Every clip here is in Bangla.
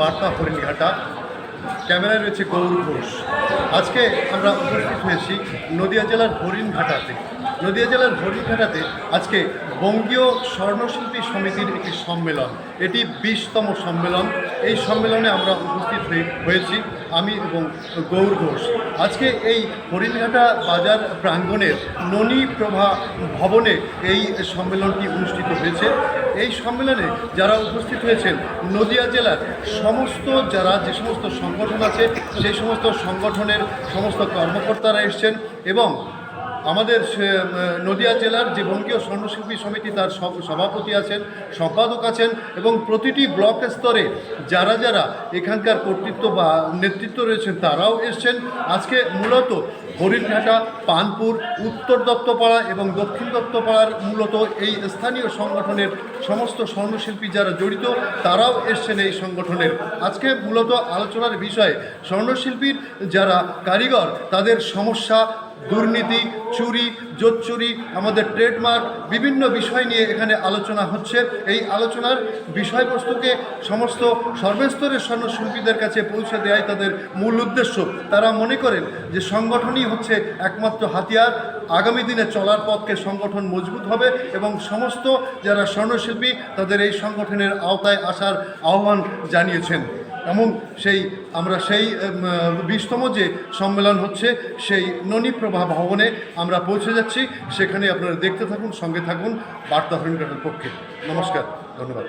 বার্তা হরিণঘাটা ক্যামেরায় রয়েছে গৌর ঘোষ। আজকে আমরা উপস্থিত হয়েছি নদিয়া জেলার হরিণঘাটাতে। নদিয়া জেলার হরিণঘাটাতে আজকে বঙ্গীয় স্বর্ণশিল্পী সমিতির একটি সম্মেলন, এটি বিশতম সম্মেলন। এই সম্মেলনে আমরা উপস্থিত হয়ে- হয়েছি, আমি এবং গৌর ঘোষ। আজকে এই হরিণঘাটা বাজার প্রাঙ্গণের ননী প্রভা ভবনে এই সম্মেলনটি অনুষ্ঠিত হয়েছে। এই সম্মেলনে যারা উপস্থিত হয়েছেন, নদিয়া জেলার সমস্ত যারা যে সমস্ত সংগঠন আছে, সেই সমস্ত সংগঠনের সমস্ত কর্মকর্তারা এসছেন এবং আমাদের নদিয়া জেলার যে বঙ্গীয় স্বর্ণশিল্পী সমিতি তার সভাপতি আছেন, সম্পাদক আছেন এবং প্রতিটি ব্লক স্তরে যারা যারা এখানকার কর্তৃত্ব বা নেতৃত্ব রয়েছেন তারাও এসছেন। আজকে মূলত হরিণঘাটা, পানপুর, উত্তর দত্তপাড়া এবং দক্ষিণ দত্তপাড়ার মূলত এই স্থানীয় সংগঠনের সমস্ত স্বর্ণশিল্পী যারা জড়িত, তারাও এসছেন এই সংগঠনের। আজকে মূলত আলোচনার বিষয়, স্বর্ণশিল্পীর যারা কারিগর, তাদের সমস্যা দুর্নীতি, চুরি, জোচ্চুরি, আমাদের ট্রেডমার্ক, বিভিন্ন বিষয় নিয়ে এখানে আলোচনা হচ্ছে। এই আলোচনার বিষয়বস্তুকে সমস্ত সর্বস্তরের স্বর্ণশিল্পীদের কাছে পৌঁছে দেওয়াই তাদের মূল উদ্দেশ্য। তারা মনে করেন যে সংগঠনই হচ্ছে একমাত্র হাতিয়ার। আগামী দিনে চলার পথকে সংগঠন মজবুত হবে এবং সমস্ত যারা স্বর্ণশিল্পী, তাদের এই সংগঠনের আওতায় আসার আহ্বান জানিয়েছেন। এবং সেই, আমরা সেই বিশতম যে সম্মেলন হচ্ছে, সেই ননীপ্রভা ভবনে আমরা পৌঁছে যাচ্ছি। সেখানে আপনারা দেখতে থাকুন, সঙ্গে থাকুন, বার্তা হরিণঘাটের পক্ষে। নমস্কার, ধন্যবাদ।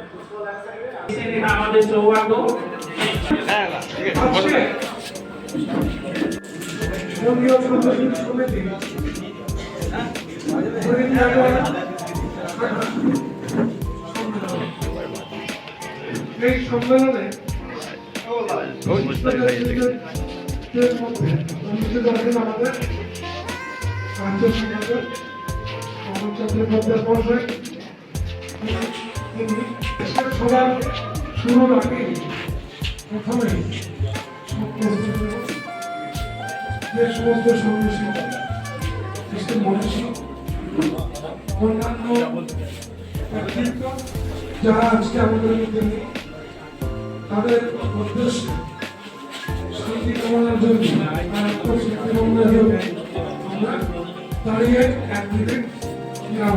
হরিণঘাটা এই সম্মেলনে সবার শুরুর আগে প্রথমে যে সমস্ত সন্ন্যাসী মনীষী অন্যান্য যারা আজকে আমাদের তাদের উদ্দেশ্যে কামনার জন্য কামনার জন্য আমরা দাঁড়িয়ে এক মিনিট বিরাম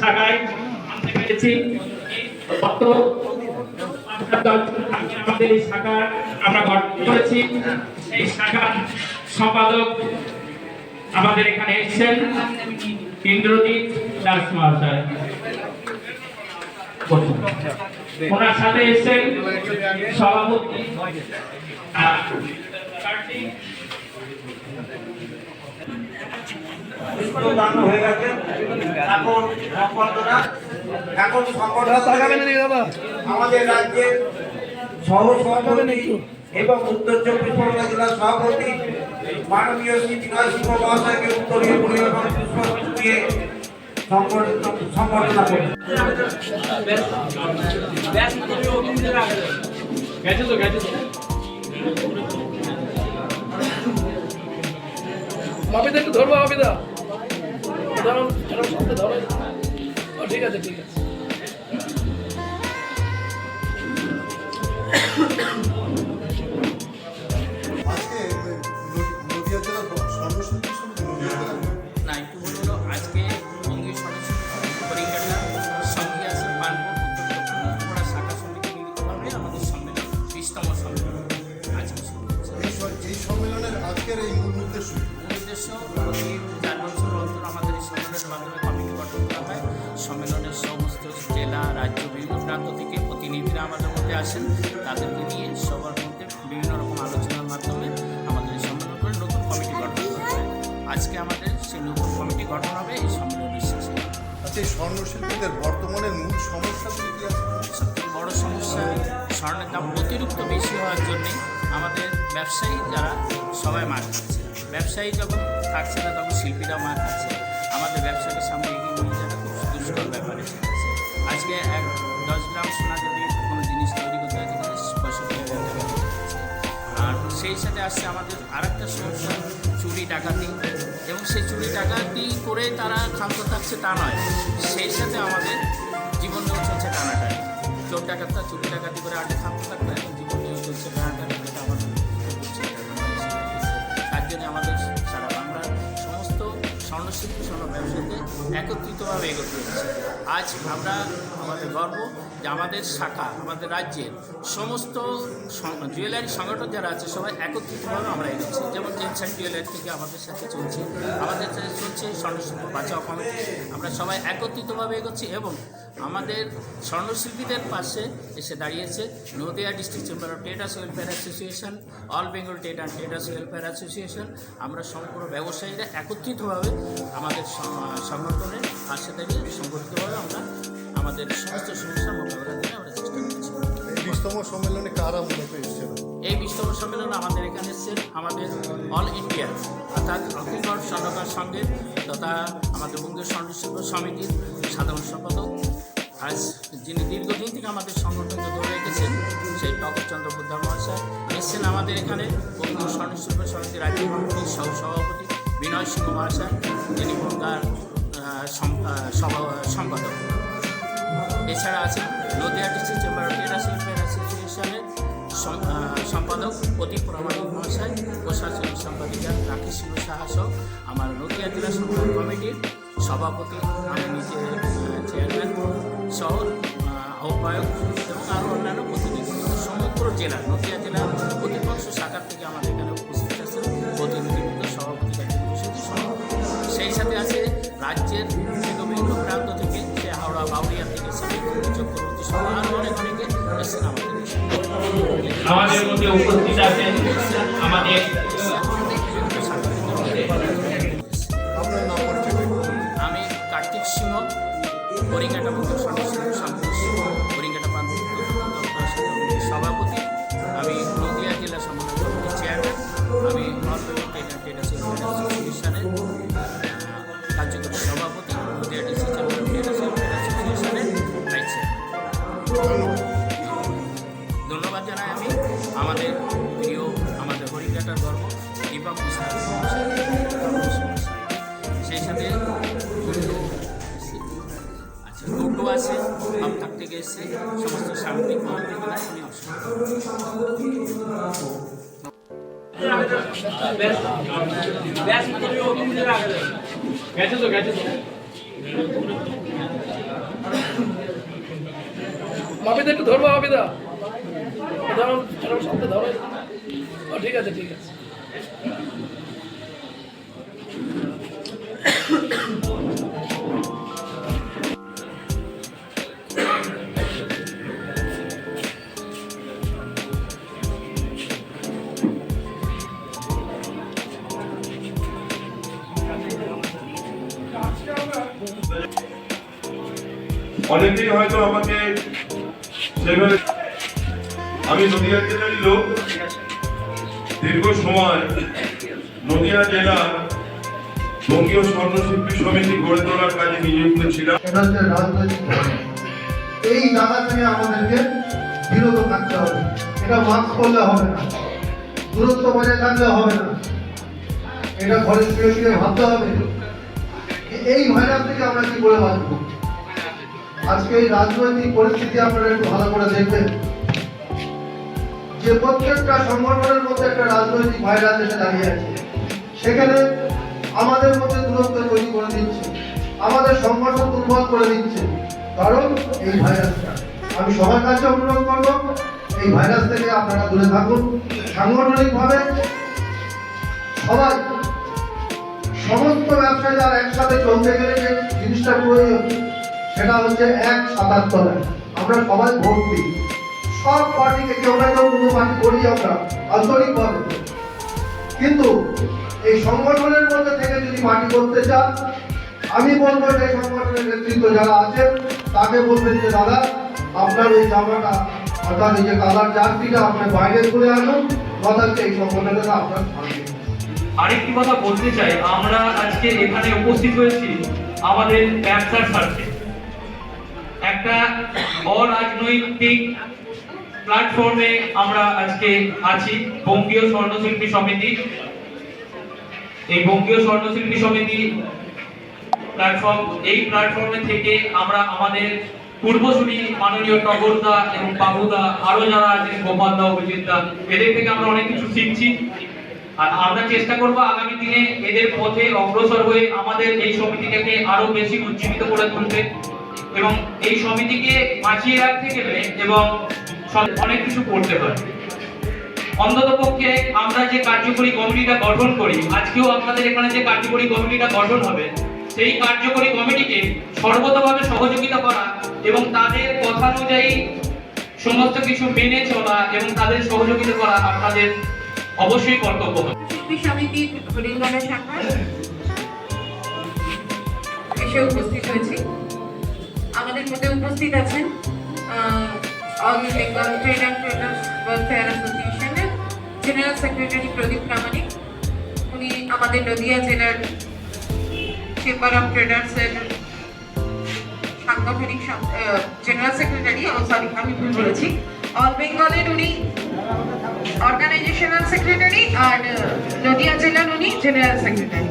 শাখায় আনতে আমাদের শাখা আমরা গঠন করেছি এই শাখার সম্পাদক আমাদের এখানে এসেছেন ইন্দ্রজিৎ দাস মহাশয়। ওনার সাথে এসেছেন সভাপতি। হয়ে গেছে এখন এখন আমাদের এবং উত্তর চব্বিশ পরগনা জেলার সভাপতি মাননীয় শ্রী বিকাশ মহাশয়কে উত্তরীয় পরিবেশন দিয়ে সম্বর্ধনা করি গেছে তো গেছে তো বাপিদা একটু ধরবো বাপিদা ধরো ধরো ও, ঠিক আছে ঠিক আছে। সম্মেলনের আজকের এই মূল উদ্দেশ্য মূল উদ্দেশ্য উদ্দেশ্য প্রতি চার বছর অন্তর আমাদের এই সম্মেলনের মাধ্যমে কমিটি গঠন করা হয়। সম্মেলনের সমস্ত জেলা রাজ্য বিভিন্ন প্রান্ত থেকে প্রতিনিধিরা আমাদের মধ্যে আসেন। তাদেরকে নিয়ে সবার মধ্যে বিভিন্ন রকম আলোচনার মাধ্যমে আমাদের এই সম্মেলন করে নতুন কমিটি গঠন করা হয়। আজকে আমাদের সেই নতুন কমিটি গঠন হবে এই সম্মেলনের শেষে। আচ্ছা স্বর্ণশিল্পীদের বর্তমানে মূল সমস্যাগুলি কি আছে? সবথেকে বড় সমস্যা স্বর্ণের দাম অতিরিক্ত বেশি হওয়ার জন্যে আমাদের ব্যবসায়ী যারা সবাই মার খাচ্ছে। ব্যবসায়ী যখন থাকছে না, তখন শিল্পীরা মার খাচ্ছে। আমাদের ব্যবসাকে সামনে এগিয়ে নিয়ে যাওয়া খুব দুষ্কর ব্যাপার আজকে এক দশ গ্রাম সোনা যদি কোনো জিনিস তৈরি করতে হয়, সেখানে পঁয়ষট্টি হাজার টাকা আর সেই সাথে আসছে আমাদের আরেকটা সমস্যা, চুরি, ডাকাতি। এবং সেই চুরি, ডাকাতি করে তারা ক্ষান্ত থাকছে তা নয়। সেই সাথে আমাদের জীবন নিয়েও চলছে টানাটানি। চোর ডাকাতটা চুরি, ডাকাতি করে আগে ক্ষান্ত থাকবে এবং জীবন নিয়েও চলছে টানাটানি। একত্রিতভাবে এগোতে হচ্ছে। আজ আমরা আমাদের গর্ব যে আমাদের শাখা, আমাদের রাজ্যের সমস্ত জুয়েলারি সংগঠন যারা আছে, সবাই একত্রিতভাবে আমরা এগোচ্ছি যেমন জেনসান জুয়েলারি থেকে আমাদের সাথে চলছে, আমাদের সাথে চলছে স্বর্ণশিল্প বাঁচাও কমিটি আমরা সবাই একত্রিতভাবে এগোচ্ছি এবং আমাদের স্বর্ণশিল্পীদের পাশে এসে দাঁড়িয়েছে Nadia district chamber of traders welfare association, all Bengal trade and traders welfare association. আমরা সম্পূর্ণ ব্যবসায়ীরা একত্রিতভাবে আমাদের সংগঠনের পাশে দাঁড়িয়ে সংগঠিতভাবে আমরা আমাদের সমস্ত সমস্যা মোকাবেলা করে আমরা চেষ্টা করছি। এই বিশতম সম্মেলনে কারা মূলত এসেছিল? এই বিশ্বব সম্মেলনে আমাদের এখানে এসেছেন আমাদের অল ইন্ডিয়া অর্থাৎ অখিল ভারত স্বর্ণকার সংঘের তথা আমাদের বঙ্গীয় স্বর্ণশিল্প সমিতির সাধারণ সম্পাদক। আজ যিনি দীর্ঘদিন থেকে আমাদের সংগঠনকে ধরে রেখেছেন সেই টগর চন্দ্র বুদ্ধার মহাশয় এসছেন আমাদের এখানে। বঙ্গীয় স্বর্ণশিল্প সমিতির রাজ্য কমিটির সহ সভাপতি বিনয় সিংহ মহাশয় যিনি বঙ্গার আহ, সভা- এছাড়া আছে Nadia district chamber of welfare অ্যাসোসিয়েশনের সম্পাদক অতি প্রামাণিক মহাশয় প্রশাসনিক সম্পাদিকা রাকেশ সিংহ সাহা সহ আমার নদিয়া জেলা সংগঠন কমিটির সভাপতি আমি নিজে চেয়ারম্যান সহ আহ, আহ্বায়ক এবং আরও অন্যান্য প্রতিনিধি সমগ্র জেলা নদিয়া জেলার প্রতিপক্ষ শাখার থেকে আমাদের এখানে উপস্থিত সভাপতি কার্যকরী সভাপতি সেই সাথে আছে রাজ্যের আমাদের মধ্যে উপস্থিত আছেন আমাদের আছে আপনার থেকে এসে সমস্ত সামগ্রিক গেছে তো গেছে তো মাপিদা একটু ধরবো মাপিদা ধরো শব্দ ধরো। ঠিক আছে ঠিক আছে। অনেকেই হয়তো আমাকে সেভাবে আমি নদিয়া জেলারই লোক। দীর্ঘ সময় নদিয়া জেলার বঙ্গীয় স্বর্ণশিল্পী সমিতি গড়ে তোলার কাজে নিযুক্ত ছিলাম। এই জায়গা থেকে আমাদেরকে বিরত থাকতে হবে। এটা মাস্ক করলে হবে না। দূরত্ব বজায় থাকলে হবে না। এটা ঘরে শুয়ে শুয়ে ভাবতে হবে। এই ভাইরাস থেকে আমরা কি করে বাঁচবো? আজকে এই রাজনৈতিক পরিস্থিতি আপনারা একটু ভালো করে দেখবেন। যে প্রত্যেকটা সংগঠনের মধ্যে একটা রাজনৈতিক ভাইরাস এসে দাঁড়িয়ে আছে। সেখানে আমাদের মধ্যে দূরত্ব তৈরি করে দিচ্ছে। আমাদের সংগঠন দুর্বল করে দিচ্ছে। কারণ এই ভাইরাসটা। আমি সবার কাছে অনুরোধ করব, এই ভাইরাস থেকে আপনারা দূরে থাকুন। সাংগঠনিকভাবে সবাই, সমস্ত ব্যবসায়ীরা একসাথে চলতে গেলে যে জিনিসটা প্রয়োজন সেটা হচ্ছে এক তলায় আমরা সবাই ভোট দিই। সব পার্টিকে কেউ না কেউ কোনো পার্টি করি আমরা, আন্তরিকভাবে। কিন্তু এই সংগঠনের মধ্যে থেকে যদি পার্টি করতে চান, আমি বলব যে এই সংগঠনের নেতৃত্ব যারা আছেন, তাকে বলবেন যে, দাদা, আপনার ওই জামাটা অর্থাৎ এই যে কালার জার্সিটা আপনি বাইরে করে আনুন অর্থাৎ এই সংগঠনের আপনার আরেকটি কথা বলতে চাই, আমরা আজকে এখানে উপস্থিত হয়েছি আমাদের ব্যবসার স্বার্থে। একটা অরাজনৈতিক প্ল্যাটফর্মে আমরা আজকে আছি, বঙ্গীয় স্বর্ণশিল্পী সমিতি। এই বঙ্গীয় স্বর্ণশিল্পী সমিতি প্ল্যাটফর্ম এই প্ল্যাটফর্মে থেকে আমরা আমাদের পূর্বসূরি মাননীয় টগরদা এবং বাবুদা আরও যারা আছেন, গোপাল দা, অভিজিৎ দা, এদের থেকে আমরা অনেক কিছু শিখছি। আর আমরা চেষ্টা করব আগামী দিনে এদের পথে অগ্রসর হয়ে আমাদের এই সমিতিটাকে আরও বেশি উজ্জীবিত করে তুলতে। এবং এই সমিতিকে বাঁচিয়ে রাখতে গেলে এবং অনেক কিছু করতে হয়। অন্তত পক্ষে আমরা যে কার্যকরী কমিটিটা গঠন করি, আজকেও আপনাদের এখানে যে কার্যকরী কমিটিটা গঠন হবে, সেই কার্যকরী কমিটিকে সর্বতভাবে সহযোগিতা করা এবং তাদের কথা অনুযায়ী সমস্ত কিছু মেনে চলা এবং তাদের সহযোগিতা করা আপনাদের অবশ্যই কর্তব্য হবে। উপস্থিত হয়েছি। আমাদের মধ্যে উপস্থিত আছেন all Bengal trade and traders welfare অ্যাসোসিয়েশনের জেনারেল সেক্রেটারি প্রদীপ প্রামাণিক। উনি আমাদের নদিয়া জেলার চেম্বার অফ ট্রেডার্সের সাংগঠনিক জেনারেল সেক্রেটারি সরি আমি ভুল বলেছি। অল বেঙ্গলের উনি অর্গানাইজেশনাল সেক্রেটারি আর নদিয়া জেলার উনি জেনারেল সেক্রেটারি।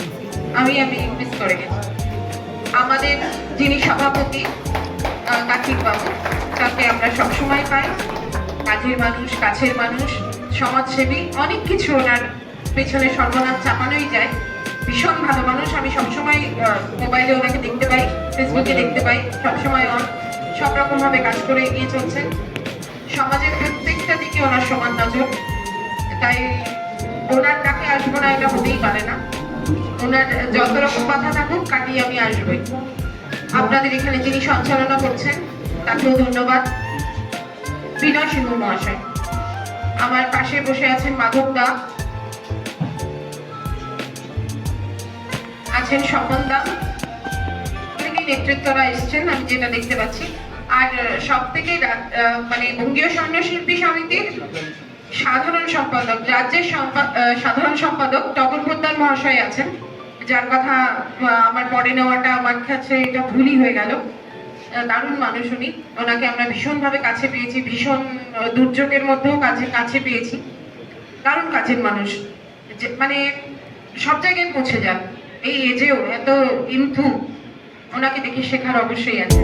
আমি আমি মিস করে গেছি। আমাদের যিনি সভাপতি কার্তিক বাবু তাকে আমরা সবসময় পাই। কাজের মানুষ, কাছের মানুষ, সমাজসেবী, অনেক কিছু ওনার পেছনে সর্বনাম চাপানোই যায়। ভীষণ ভালো মানুষ। আমি সবসময় মোবাইলে ওনাকে দেখতে পাই ফেসবুকে দেখতে পাই। সবসময় ওর- সব রকম ভাবে কাজ করে এগিয়ে চলছেন সমাজের প্রত্যেকটা দিকে ওনার সমান নজর। তাই ওনার ডাকে আসব না এটা হতেই পারে না। ওনার যত রকম কথা থাকুক, কাটিয়ে আমি আসবই। আপনাদের এখানে যিনি সঞ্চালনা করছেন, তাকেও ধন্যবাদ। বিনয় সিংহ মহাশয়। আমার পাশে বসে আছেন মাধব দা। আছেন স্বপন দা। অনেকেই নেতৃত্বরা এসছেন? আমি যেটা দেখতে পাচ্ছি। আর সব থেকে মানে বঙ্গীয় স্বর্ণশিল্পী সমিতির সাধারণ সম্পাদক, রাজ্যের সাধারণ সম্পাদক টগর মহাশয় আছেন। যার কথা আমার পরে নেওয়াটা, আমার কাছে এটা ভুলই হয়ে গেল। দারুণ মানুষ উনি। ওনাকে আমরা ভীষণভাবে কাছে পেয়েছি, ভীষণ দুর্যোগের মধ্যেও কাছে কাছে পেয়েছি। দারুণ কাছের মানুষ। মানে সব জায়গায় পৌঁছে যান। এই এজেও এত ইন্থু, ওনাকে দেখে শেখার অবশ্যই আছে।